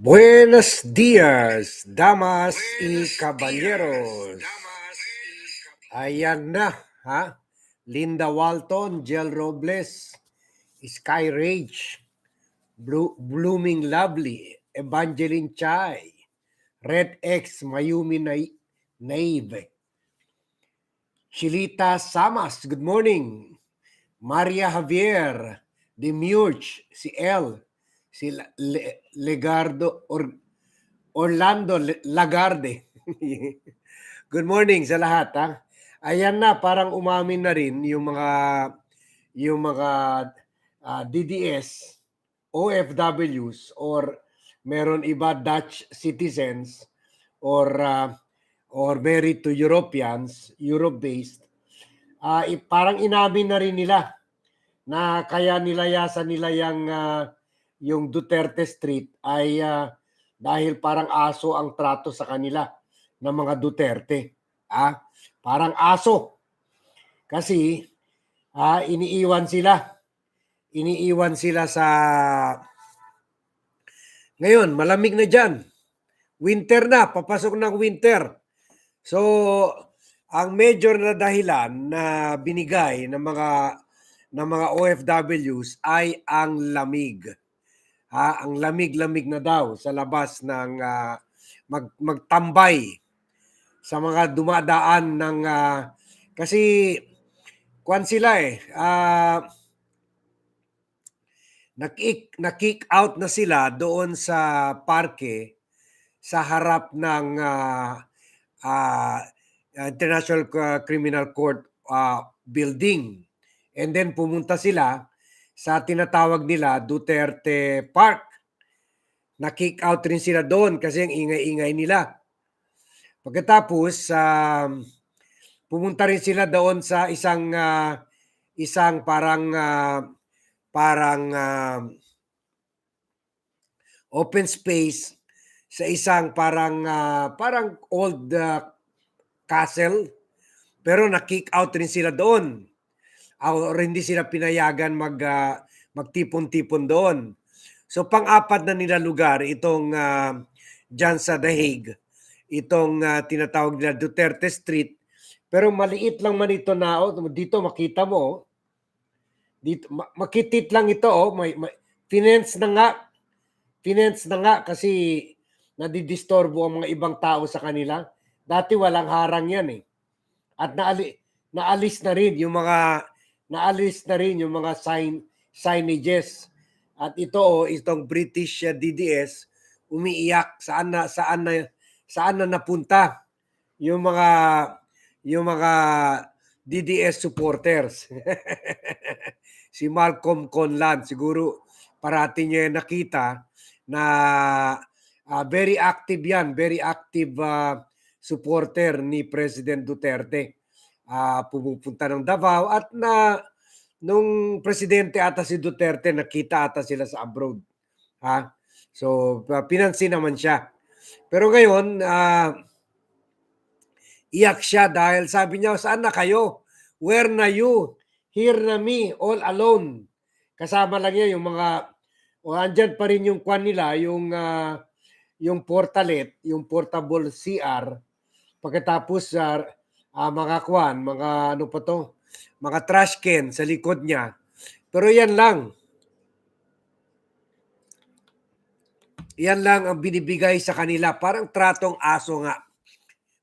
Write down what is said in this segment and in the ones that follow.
Buenos días, damas y caballeros. Ayan na, ha? Linda Walton, Jel Robles, Sky Rage, Blo- Blooming Lovely, Evangeline Chai, Red X, Mayumi Na- Naive, Chilita Samas, good morning. Maria Javier, Demiurge, si El, si Le- Legardo, or, Orlando Lagarde. Good morning sa lahat ha. Ayan na parang umamin na rin yung mga yung mga ah, DDS OFWs or meron iba Dutch citizens or ah, or married to Europeans, Europe-based. i- parang inamin na rin nila na kaya nilayasan nila yung ah, yung Duterte Street ay ah, dahil parang aso ang trato sa kanila ng mga Duterte. Ah, parang aso. Kasi ah, iniiwan sila. Iniiwan sila sa Ngayon, malamig na diyan. Winter na, papasok ng winter. So, ang major na dahilan na binigay ng mga ng mga OFWs ay ang lamig. Ha, ang lamig-lamig na daw sa labas ng ah, mag, magtambay sa mga dumadaan ng ah, kasi kwan sila eh ah, nakick, nakick out na sila doon sa parke sa harap ng ah, ah, International Criminal Court ah, building. And then pumunta sila sa tinatawag nila Duterte Park. Na-kick out rin sila doon kasi ang ingay-ingay nila. Pagkatapos, um, pumunta rin sila doon sa isang ah, isang parang ah, parang ah, open space sa isang parang ah, parang old ah, castle pero na-kick out rin sila doon. Or hindi sila pinayagan mag ah, magtipon-tipon doon. So pang-apat na nila lugar itong ah, dyan sa The Hague. Itong ah, tinatawag nila Duterte Street. Pero maliit lang man ito na oh, dito makita mo oh. dito ma- makitit lang ito oh, may, may finance na nga. Finance na nga kasi nadidistorbo ang mga ibang tao sa kanila. Dati walang harang yan eh. At naali, naalis na rin yung mga naalis na rin yung mga sign signages. At ito oh, itong British uh, DDS umiiyak saan na saan na saan na napunta yung mga yung mga DDS supporters. si Malcolm Conlan siguro parati niya nakita na ah, very active yan, very active ah, supporter ni President Duterte. Ah, pumupunta ng Davao at na nung presidente ata si Duterte nakita ata sila sa abroad. Ha? So pa- pinansin naman siya. Pero ngayon ah, iyak siya dahil sabi niya saan na kayo? Where na you? Here na me all alone. Kasama lang niya yung mga o andyan pa rin yung kwan nila, yung ah, yung portalet, yung portable CR. Pagkatapos sa ah, mga kwan, mga ano pa to, mga trash can sa likod niya. Pero yan lang. Yan lang ang binibigay sa kanila. Parang tratong aso nga.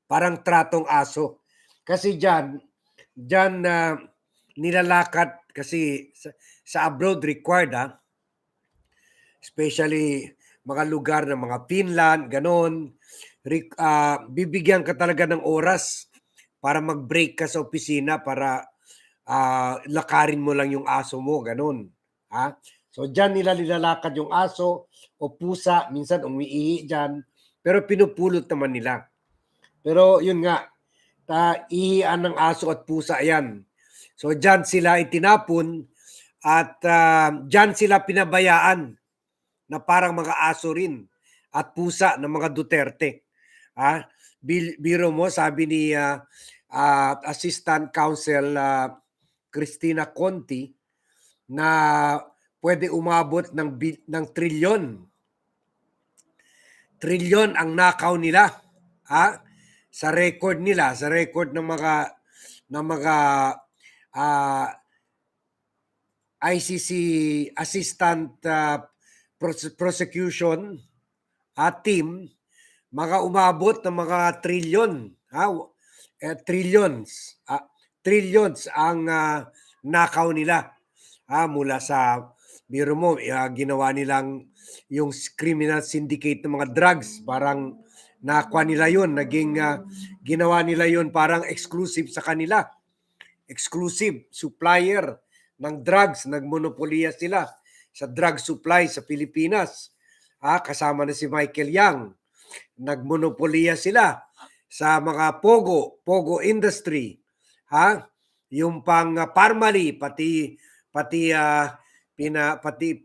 Parang tratong aso. Kasi dyan, dyan na nilalakad kasi sa, sa abroad required ha. Especially mga lugar ng mga Finland, ganon. Re- ah, bibigyan ka talaga ng oras para mag-break ka sa opisina para ah, lakarin mo lang yung aso mo, ganun. Ha? So diyan nila nilalakad yung aso o pusa, minsan umiihi diyan, pero pinupulot naman nila. Pero yun nga, ta ihian ng aso at pusa yan. So diyan sila itinapon at ah, diyan sila pinabayaan na parang mga aso rin at pusa ng mga Duterte. Ha? Biro mo, sabi ni ah, ah, Assistant Counsel ah, Christina Conti na pwede umabot ng ng trilyon trilyon ang nakaw nila. Ha? Sa record nila, sa record ng mga ng mga ah, ICC Assistant Prose- Prosecution at team, mga umabot ng mga trilyon, ha? Eh, trillions, ah, trillions ang ah, nakaw nila. Ah, mula sa biro mo, ah, ginawa nilang yung criminal syndicate ng mga drugs, parang nakuha nila yun, naging ah, ginawa nila yun parang exclusive sa kanila. Exclusive supplier ng drugs, nagmonopoliya sila sa drug supply sa Pilipinas. Ah, kasama na si Michael Yang. Nagmonopoliya sila sa mga pogo, pogo industry. Ha? Yung pang uh, Parmali pati pati ah, pina pati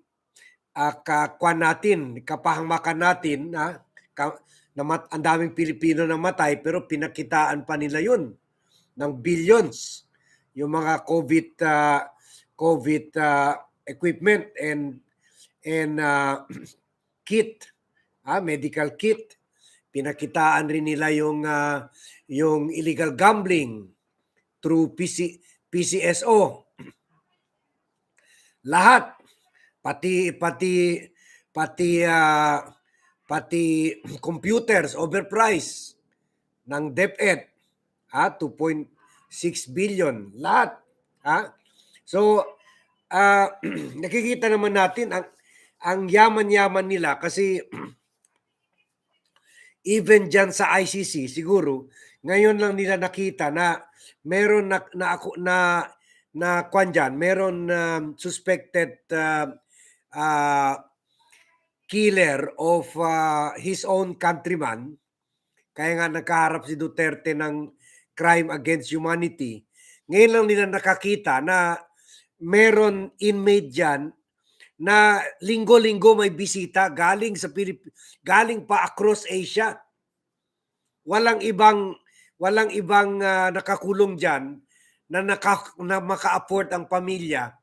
uh, natin, kapahamakan natin, ha? Ka, namat, ang daming Pilipino namatay pero pinakitaan pa nila yun ng billions yung mga COVID ah, COVID ah, equipment and and ah, kit, ah, medical kit. Pinakitaan rin nila yung ah, yung illegal gambling through PC, PCSO. Lahat pati pati pati ah, pati computers overpriced ng DepEd ha 2.6 billion lahat ha so ah, nakikita naman natin ang ang yaman-yaman nila kasi even dyan sa ICC siguro ngayon lang nila nakita na meron na na ako na na kwan dyan, meron um, suspected uh, uh, killer of uh, his own countryman. Kaya nga nakaharap si Duterte ng crime against humanity. Ngayon lang nila nakakita na meron inmate dyan na linggo-linggo may bisita galing sa Pilip galing pa across Asia. Walang ibang walang ibang uh, nakakulong diyan na, naka, na maka-afford ang pamilya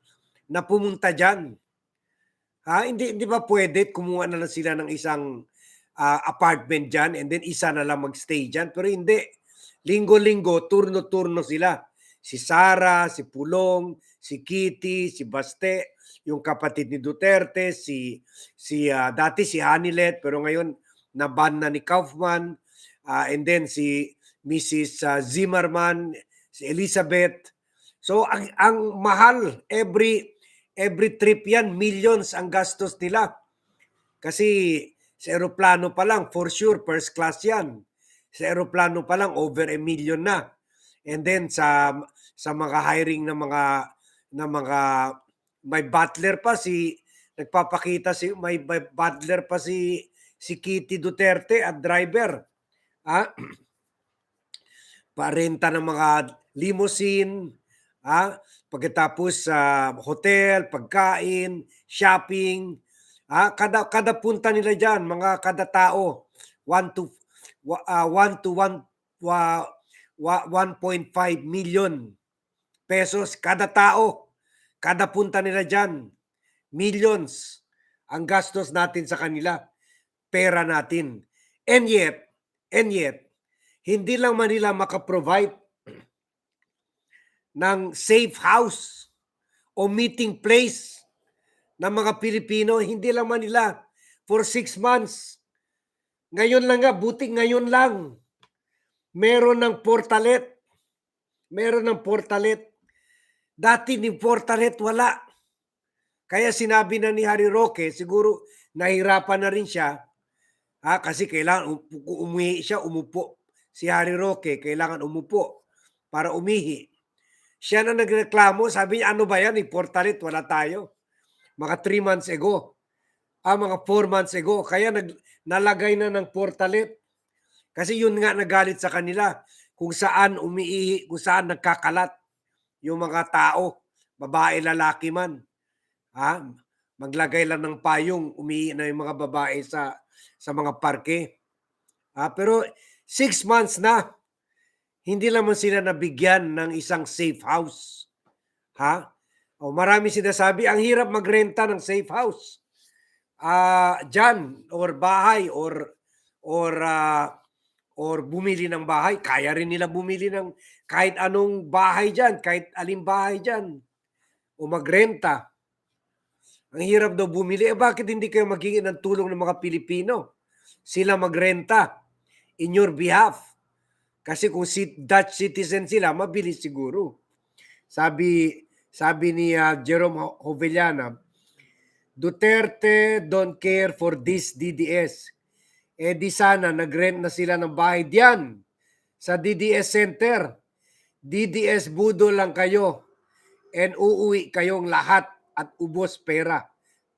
na pumunta diyan. Ha, hindi hindi ba pwede kumuha na lang sila ng isang uh, apartment diyan and then isa na lang magstay diyan pero hindi. Linggo-linggo, turno-turno sila. Si Sara, si Pulong, si Kitty, si Baste, yung kapatid ni Duterte, si si uh, dati si Hanilet pero ngayon naban na ni Kaufman uh, and then si Mrs. Uh, Zimmerman, si Elizabeth. So ang ang mahal every every trip yan millions ang gastos nila. Kasi sa eroplano pa lang for sure first class yan. Sa eroplano pa lang over a million na. And then sa sa mga hiring ng mga ng mga may butler pa si nagpapakita si may, may butler pa si si Kitty Duterte at driver. Ah, parenta ng mga limousine, ah, pagkatapos sa hotel, pagkain, shopping, ah, kada kada punta nila diyan, mga kada tao 1 to uh, 1 to 1 uh, 1.5 million pesos kada tao. Kada punta nila diyan, millions ang gastos natin sa kanila, pera natin. And yet, and yet, hindi lang Manila makaprovide ng safe house o meeting place ng mga Pilipino, hindi lang Manila for six months. Ngayon lang nga, buti ngayon lang, meron ng portalet. Meron ng portalet. Dati ni portalet wala. Kaya sinabi na ni Harry Roque, siguro nahirapan na rin siya, ha, kasi kailangan umuwi siya, umupo. Si Harry Roque, kailangan umupo para umihi. Siya na nagreklamo, sabi niya, ano ba yan, portalet, wala tayo. Mga 3 months ago. Ah, mga 4 months ago. Kaya nag, nalagay na ng portalet. Kasi yun nga nagalit sa kanila kung saan umiihi, kung saan nagkakalat yung mga tao, babae, lalaki man. Ha? Maglagay lang ng payong, umiihi na yung mga babae sa sa mga parke. Ha? Pero six months na, hindi naman sila nabigyan ng isang safe house. Ha? O marami sinasabi, ang hirap magrenta ng safe house. Ah, uh, diyan or bahay or or ah, or bumili ng bahay, kaya rin nila bumili ng kahit anong bahay diyan, kahit aling bahay diyan o magrenta. Ang hirap daw bumili. Eh bakit hindi kayo maghingi ng tulong ng mga Pilipino? Sila magrenta in your behalf. Kasi kung si Dutch citizen sila, mabilis siguro. Sabi sabi ni ah, Jerome Ho- Hovellana, Duterte don't care for this DDS. Eh di sana nagrent na sila ng bahay diyan sa DDS Center. DDS budo lang kayo and uuwi kayong lahat at ubos pera.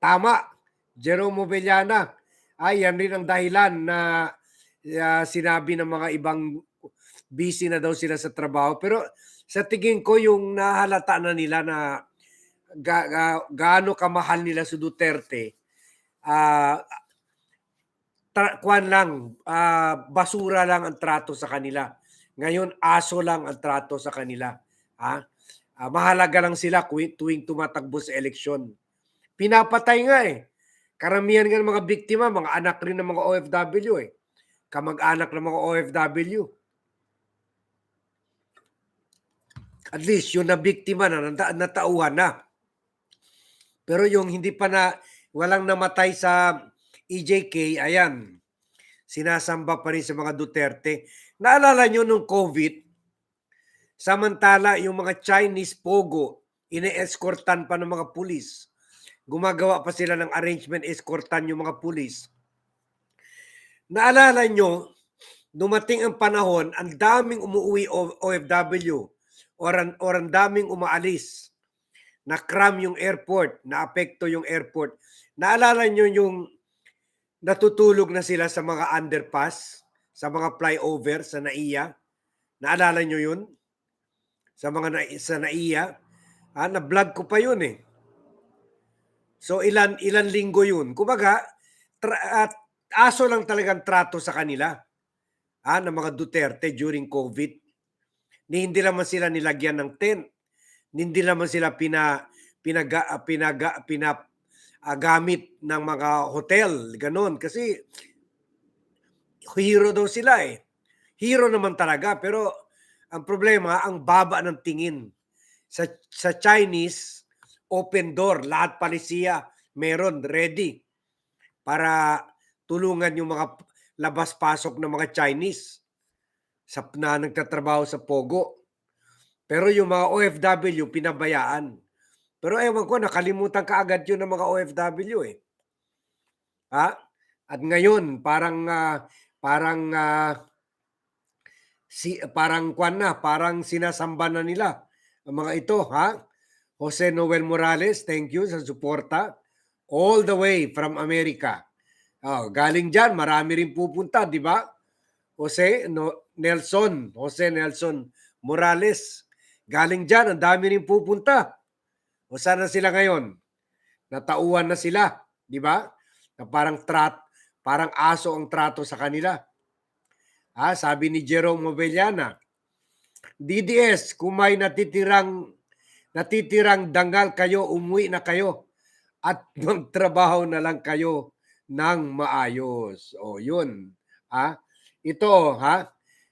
Tama, Jerome Hovellana. Ay, yan rin ang dahilan na ah, sinabi ng mga ibang busy na daw sila sa trabaho. Pero sa tingin ko yung nahalata na nila na ga, ga- gaano kamahal nila si Duterte, ah tra- kwan lang, ah, basura lang ang trato sa kanila. Ngayon, aso lang ang trato sa kanila. Ha? Ah, mahalaga lang sila tuwing tumatakbo sa eleksyon. Pinapatay nga eh. Karamihan nga ng mga biktima, mga anak rin ng mga OFW eh. Kamag-anak ng mga OFW. At least yung na biktima na, nata- natauhan na. Pero yung hindi pa na, walang namatay sa EJK, ayan, sinasamba pa rin sa mga Duterte. Naalala nyo nung COVID, samantala yung mga Chinese pogo, ine-escortan pa ng mga pulis. Gumagawa pa sila ng arrangement, escortan yung mga pulis. Naalala nyo, dumating ang panahon, ang daming umuwi OFW or ang, or ang daming umaalis na cram yung airport, na apekto yung airport. Naalala nyo yung natutulog na sila sa mga underpass, sa mga flyover sa NAIA? Naalala nyo yun? Sa mga na, sa NAIA? Ah, na-vlog ko pa yun eh. So ilan ilan linggo yun. Kumbaga, tra- at aso lang talagang trato sa kanila. Ah, ng mga Duterte during COVID. Ni hindi naman sila nilagyan ng tent. Ni Hindi naman sila pina pinaga pinaga pina ah, gamit ng mga hotel, ganun kasi hero daw sila eh. Hero naman talaga pero ang problema ang baba ng tingin. Sa sa Chinese open door, lahat palisiya meron ready para tulungan yung mga labas-pasok ng mga Chinese sa na nagtatrabaho sa Pogo. Pero yung mga OFW pinabayaan. Pero ewan ko, nakalimutan kaagad yun ng mga OFW eh. Ha? At ngayon, parang ah, parang ah, si parang kwan na, parang sinasamba na nila ang mga ito, ha? Jose Noel Morales, thank you sa suporta. All the way from America. Oh, galing diyan, marami rin pupunta, di ba? Jose no, Nelson, Jose Nelson Morales. Galing diyan, ang dami rin pupunta. O sana sila ngayon? Natauhan na sila, di ba? Na parang trat, parang aso ang trato sa kanila. Ah, sabi ni Jerome Movellana, DDS, kung may natitirang natitirang dangal kayo, umuwi na kayo at magtrabaho na lang kayo ng maayos. O yun. Ha? Ito, ha?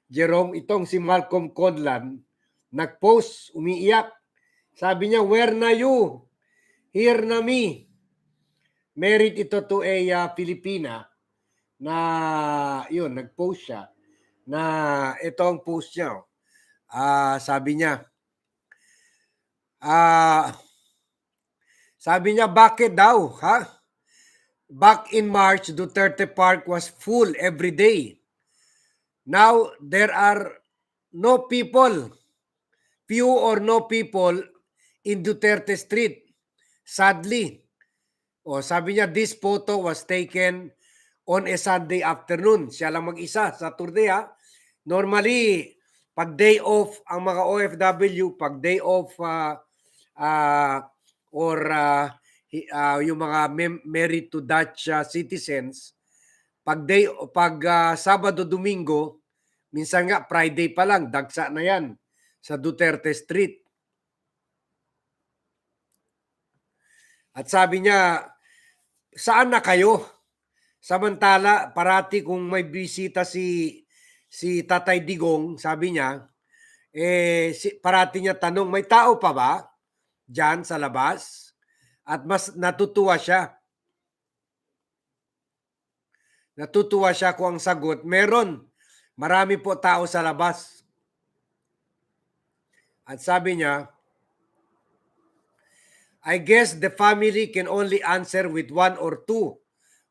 Jerome, itong si Malcolm Conlan, nag-post, umiiyak. Sabi niya, where na you? Here na me. Merit ito to a uh, Filipina na, yun, nag-post siya na ito ang post niya. oh. Ah, sabi niya, ah, sabi niya, bakit daw, ha? Back in March, Duterte Park was full every day. Now, there are no people, few or no people in Duterte Street. Sadly. O, sabi niya, this photo was taken on a Sunday afternoon. Siya lang mag-isa, Saturday ha. Normally, pag day off ang mga OFW, pag day off ah, ah, or hi- ah, yung mga married to Dutch ah, citizens, pag day pag ah, Sabado Domingo, minsan nga Friday pa lang dagsa na 'yan sa Duterte Street. At sabi niya, saan na kayo? Samantala, parati kung may bisita si si Tatay Digong, sabi niya, eh si, parati niya tanong, may tao pa ba diyan sa labas? At mas natutuwa siya. Natutuwa siya kung ang sagot, meron. Marami po tao sa labas. At sabi niya, I guess the family can only answer with one or two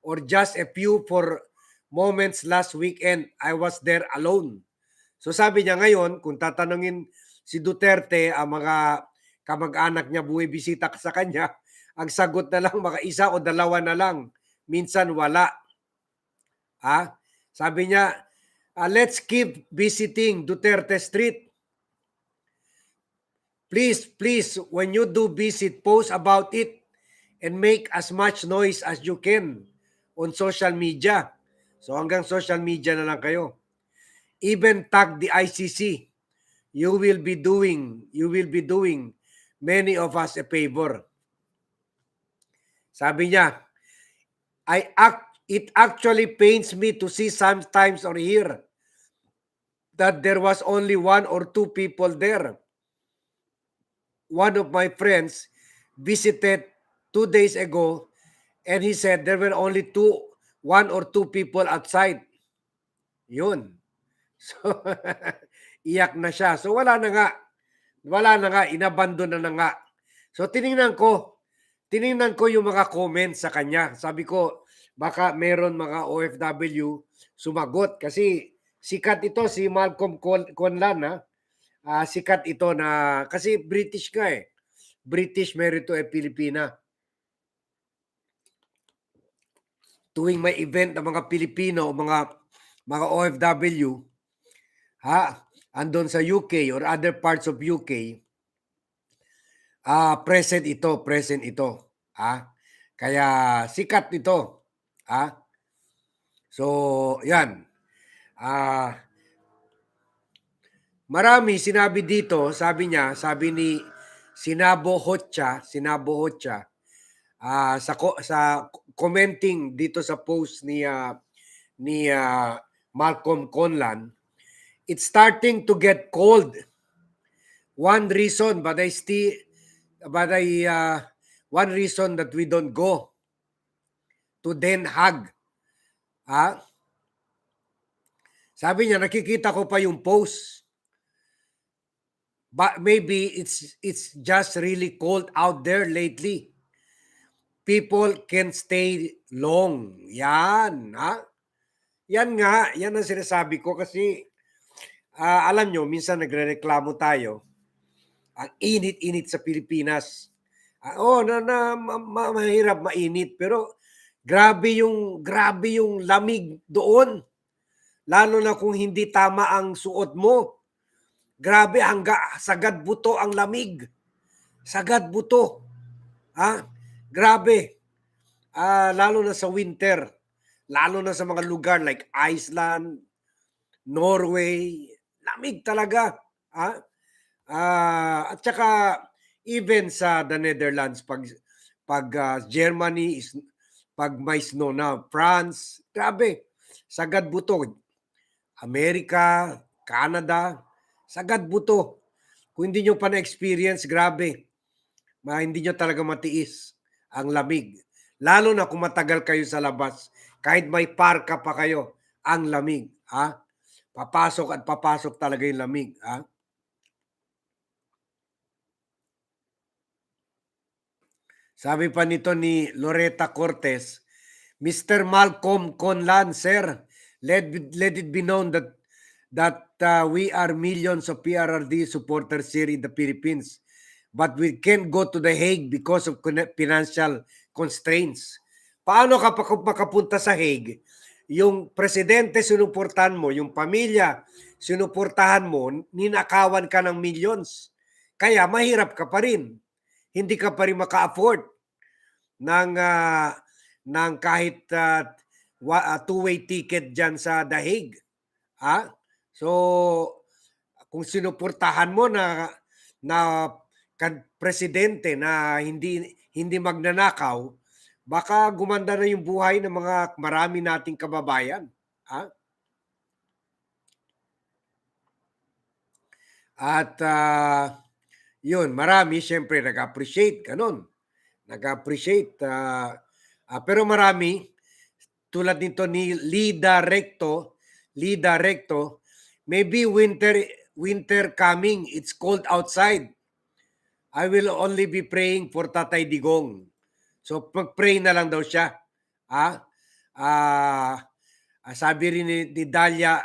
or just a few for moments last weekend. I was there alone. So sabi niya ngayon, kung tatanungin si Duterte, ang mga kamag-anak niya buwibisita sa kanya, ang sagot na lang mga isa o dalawa na lang. Minsan wala. Ha? Sabi niya, uh, let's keep visiting Duterte Street. Please, please, when you do visit, post about it and make as much noise as you can on social media. So hanggang social media na lang kayo. Even tag the ICC. You will be doing, you will be doing many of us a favor. Sabi niya, I act, it actually pains me to see sometimes or hear that there was only one or two people there. One of my friends visited two days ago and he said there were only two, one or two people outside. Yun. So, iyak na siya. So, wala na nga. Wala na nga. Inabandon na na nga. So, tiningnan ko. Tiningnan ko yung mga comments sa kanya. Sabi ko, baka meron mga OFW sumagot kasi sikat ito si Malcolm Con- Conlan ha. Ah, sikat ito na kasi British ka eh. British Merito e Pilipina. Tuwing may event ng mga Pilipino o mga mga OFW, ha, andon sa UK or other parts of UK, ah present ito, present ito, ha. Kaya sikat ito, ha. So, yan. Ah Marami sinabi dito, sabi niya, sabi ni Sinabo Hotcha, Sinabo Hotcha, ah sa sa commenting dito sa post ni ah, ni ah, Malcolm Conlan, it's starting to get cold. One reason, but I still, but I, uh, one reason that we don't go to Den Haag. Ha? Sabi niya, nakikita ko pa yung post. But maybe it's it's just really cold out there lately. People can stay long. Yan, ha? Yan nga, yan ang sinasabi ko kasi ah, alam nyo, minsan nagrereklamo tayo. Ang init-init sa Pilipinas. Ah, oh, na, na ma- ma- mahirap mainit pero grabe yung grabe yung lamig doon. Lalo na kung hindi tama ang suot mo. Grabe hangga sagad buto ang lamig. Sagad buto. Ha? Grabe. Ah, lalo na sa winter. Lalo na sa mga lugar like Iceland, Norway, lamig talaga. Ha? Ah, at saka even sa the Netherlands pag pag ah, Germany is pag may snow na France, grabe. Sagad buto. Amerika, Canada, sagad buto. Kung hindi nyo pa na-experience, grabe. Ma, hindi nyo talaga matiis ang lamig. Lalo na kung matagal kayo sa labas. Kahit may parka pa kayo, ang lamig. Ha? Papasok at papasok talaga yung lamig. Ha? Sabi pa nito ni Loretta Cortez, Mr. Malcolm Conlan, sir, let, let it be known that that uh, we are millions of PRRD supporters here in the Philippines. But we can't go to The Hague because of financial constraints. Paano ka makapunta sa Hague? Yung presidente sinuportahan mo, yung pamilya sinuportahan mo, ninakawan ka ng millions. Kaya mahirap ka pa rin. Hindi ka pa rin maka-afford ng, ah, ng kahit ah, ah, two-way ticket dyan sa The Hague. Ha? So, kung sinuportahan mo na na kan presidente na hindi hindi magnanakaw, baka gumanda na yung buhay ng mga marami nating kababayan. Ha? At ah, yun, marami siyempre nag-appreciate, ganun. Nag-appreciate. ah, ah, pero marami, tulad nito ni Lida Recto, Lida Recto, maybe winter winter coming, it's cold outside. I will only be praying for Tatay Digong. So pag-pray na lang daw siya. Ah, ah, sabi rin ni, ni Dalia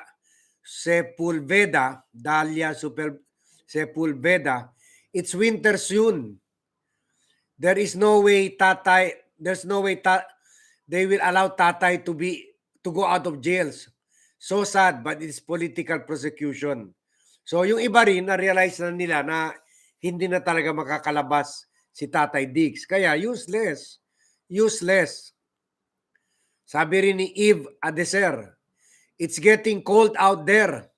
Sepulveda, Dalia Super Sepulveda, it's winter soon. There is no way Tatay, there's no way ta, they will allow Tatay to be to go out of jails. So sad, but it's political prosecution. So yung iba rin na-realize na nila na hindi na talaga makakalabas si Tatay Diggs. Kaya useless. Useless. Sabi rin ni Eve Adeser, it's getting cold out there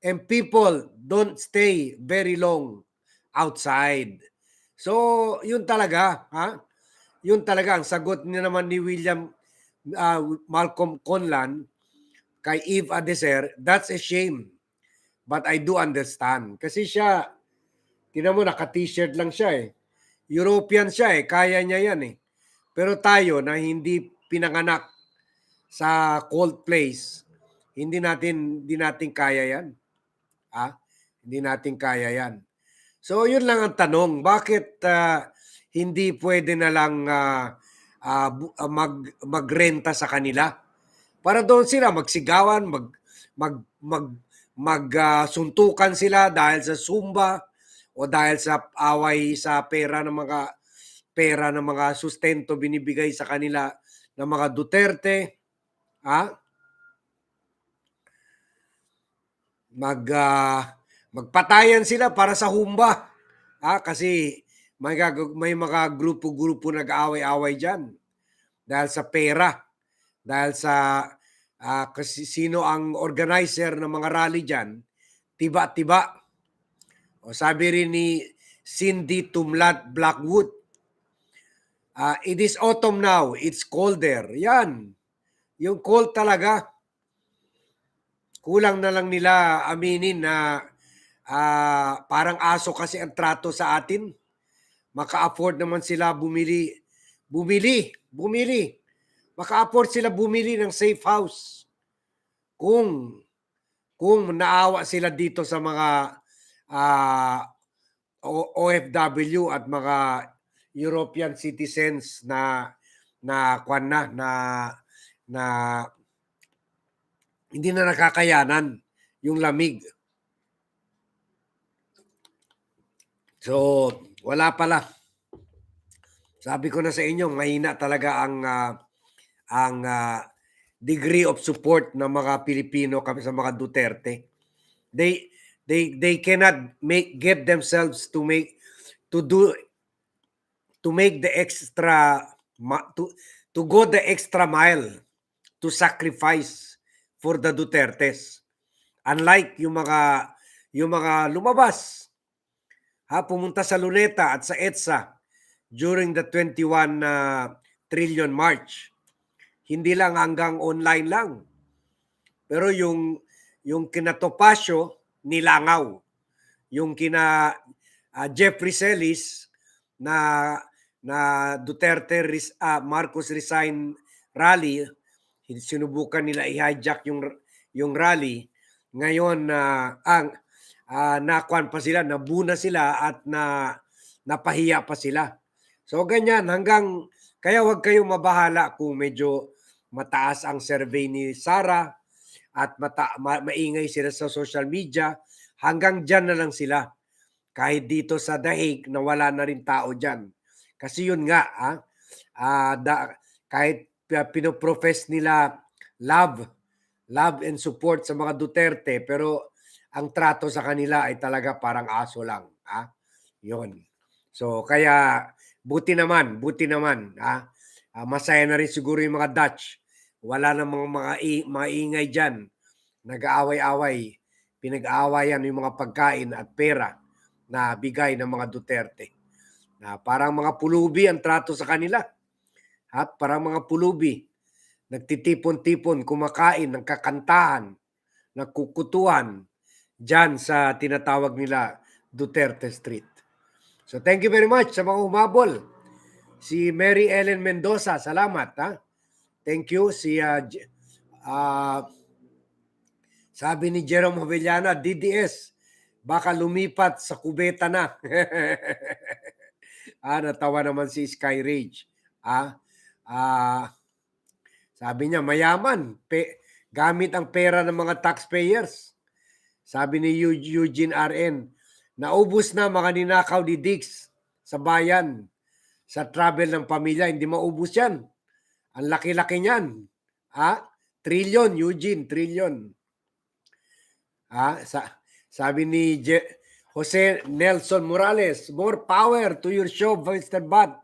and people don't stay very long outside. So, yun talaga, ha? Yun talaga ang sagot niya naman ni William ah, Malcolm Conlan kay Eve Adeser, that's a shame. But I do understand. Kasi siya, tinan mo, naka-t-shirt lang siya eh. European siya eh, kaya niya yan eh. Pero tayo na hindi pinanganak sa cold place, hindi natin, hindi natin kaya yan. Ah, hindi natin kaya yan. So, yun lang ang tanong. Bakit ah, hindi pwede na lang bu- ah, mag, magrenta sa kanila? Para doon sila magsigawan, mag, mag, mag, magsuntukan sila dahil sa sumba o dahil sa away sa pera ng mga pera ng mga sustento binibigay sa kanila ng mga Duterte. Ha? Mag ah, magpatayan sila para sa humba. Ha? Kasi may, may mga grupo-grupo nag-away-away diyan dahil sa pera. Dahil sa ah, kasi sino ang organizer ng mga rally diyan, tiba-tiba. O sabi rin ni Cindy Tumlat Blackwood, ah, it is autumn now, it's colder. Yan. Yung cold talaga. Kulang na lang nila aminin na ah, parang aso kasi ang trato sa atin. Maka-afford naman sila bumili. Bumili. Bumili. Maka-afford sila bumili ng safe house. Kung kung naawa sila dito sa mga ah, O- OFW at mga European citizens na na kwan na na na hindi na nakakayanan yung lamig. So, wala pala. Sabi ko na sa inyo, mahina talaga ang ah, ang ah, degree of support ng mga Pilipino kami sa mga Duterte. They they they cannot make get themselves to make to do to make the extra to to go the extra mile to sacrifice for the Dutertes. Unlike yung mga yung mga lumabas ha pumunta sa Luneta at sa EDSA during the 21 uh, trillion march. Hindi lang hanggang online lang. Pero yung yung kina Topacio nilangaw. Yung kina ah, Jeffrey Celis na na Duterte ah, Marcos resign rally sinubukan nila i-hijack yung yung rally ngayon na ang ah, nakuan pa sila nabuna sila at na napahiya pa sila so ganyan hanggang kaya wag kayong mabahala kung medyo mataas ang survey ni Sara at mata, ma- maingay sila sa social media. Hanggang diyan na lang sila. Kahit dito sa Dahig na wala na rin tao diyan kasi yun nga ah, ah, da, kahit pi- pinoprofess nila love love and support sa mga Duterte pero ang trato sa kanila ay talaga parang aso lang ah. Yun. So kaya buti naman buti naman ah. Ah, masaya na rin siguro yung mga Dutch wala na mga mga, ingay diyan nag-aaway-away pinag-aawayan yung mga pagkain at pera na bigay ng mga Duterte na parang mga pulubi ang trato sa kanila Ha? Parang mga pulubi. Nagtitipon-tipon, kumakain, nagkakantahan, nagkukutuhan dyan sa tinatawag nila Duterte Street. So thank you very much sa mga humabol. Si Mary Ellen Mendoza, salamat. Ha? Thank you. Si J- ah, sabi ni Jerome Avellana, DDS, baka lumipat sa kubeta na. ah, natawa naman si Sky Rage. Ah, ah, sabi niya, mayaman. Pe, gamit ang pera ng mga taxpayers. Sabi ni Eu- Eugene RN, naubos na mga ninakaw ni Dix sa bayan sa travel ng pamilya. Hindi maubos yan. Ang laki-laki niyan. Ha? Trillion, Eugene, trillion. Ha? Sa, sabi ni Je- Jose Nelson Morales, more power to your show, Mr. Bat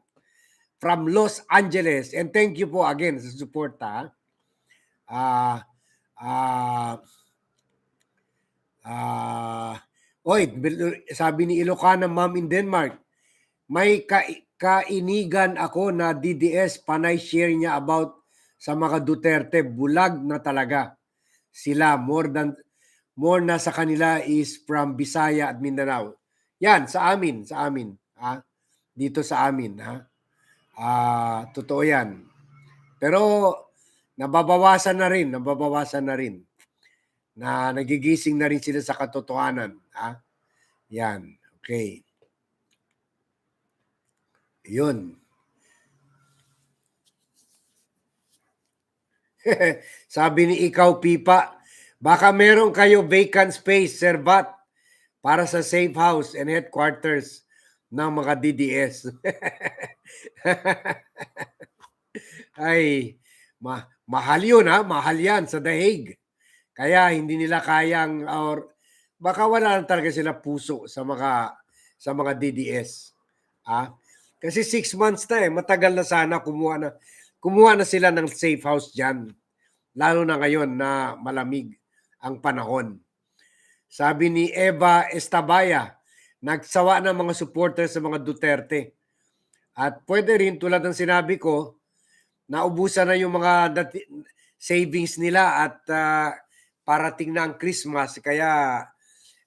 from Los Angeles. And thank you po again sa support ha. Ah ah ah Oy, sabi ni Ilocana Ma'am in Denmark, may ka- kainigan ako na DDS panay share niya about sa mga Duterte bulag na talaga sila more than more na sa kanila is from Bisaya at Mindanao. Yan sa amin, sa amin, ha? Dito sa amin, ha? Ah, totoo 'yan. Pero nababawasan na rin, nababawasan na rin. Na nagigising na rin sila sa katotohanan, ha? Yan, okay. Yun. Sabi ni Ikaw Pipa, baka meron kayo vacant space, Sir Bat, para sa safe house and headquarters ng mga DDS. Ay, ma mahal yun ha, mahal yan sa dahig. Kaya hindi nila kayang or baka wala lang talaga sila puso sa mga sa mga DDS. Ah, kasi six months na eh, matagal na sana kumuha na kumuha na sila ng safe house diyan. Lalo na ngayon na malamig ang panahon. Sabi ni Eva Estabaya, nagsawa na mga supporters sa mga Duterte. At pwede rin tulad ng sinabi ko, naubusan na yung mga dati- savings nila at ah, parating na ang Christmas kaya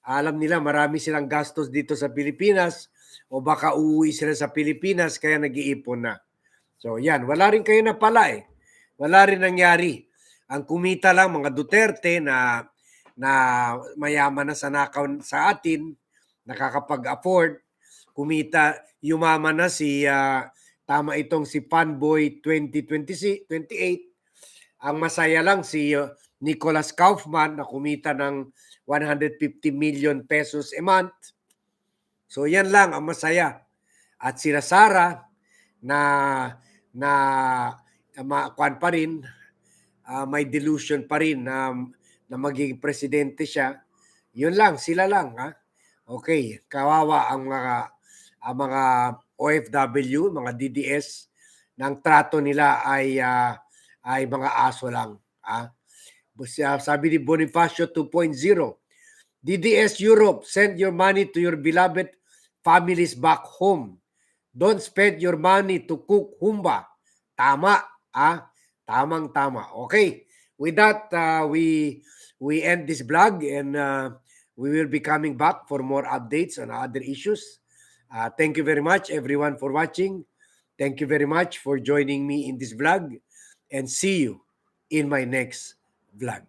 alam nila marami silang gastos dito sa Pilipinas o baka uuwi sila sa Pilipinas kaya nag-iipon na. So yan, wala rin kayo na pala eh. Wala rin nangyari. Ang kumita lang mga Duterte na na mayaman na sa nakaw sa atin, nakakapag-afford, kumita, yumaman na si ah, tama itong si Panboy 2026 28 ang masaya lang si uh, Nicholas Kaufman na kumita ng 150 million pesos a month. So yan lang ang masaya. At sila Sara na na makuan pa rin ah, may delusion pa rin na na magiging presidente siya. Yun lang, sila lang ha. Okay, kawawa ang mga ang mga OFW, mga DDS ng trato nila ay ah, ay mga aso lang. Ah. Sabi ni Bonifacio 2.0, DDS Europe, send your money to your beloved families back home. Don't spend your money to cook humba. Tama, ah. Tamang tama. Okay. With that, uh, we we end this vlog and uh, we will be coming back for more updates on other issues. Uh, thank you very much, everyone, for watching. Thank you very much for joining me in this vlog and see you in my next vlog.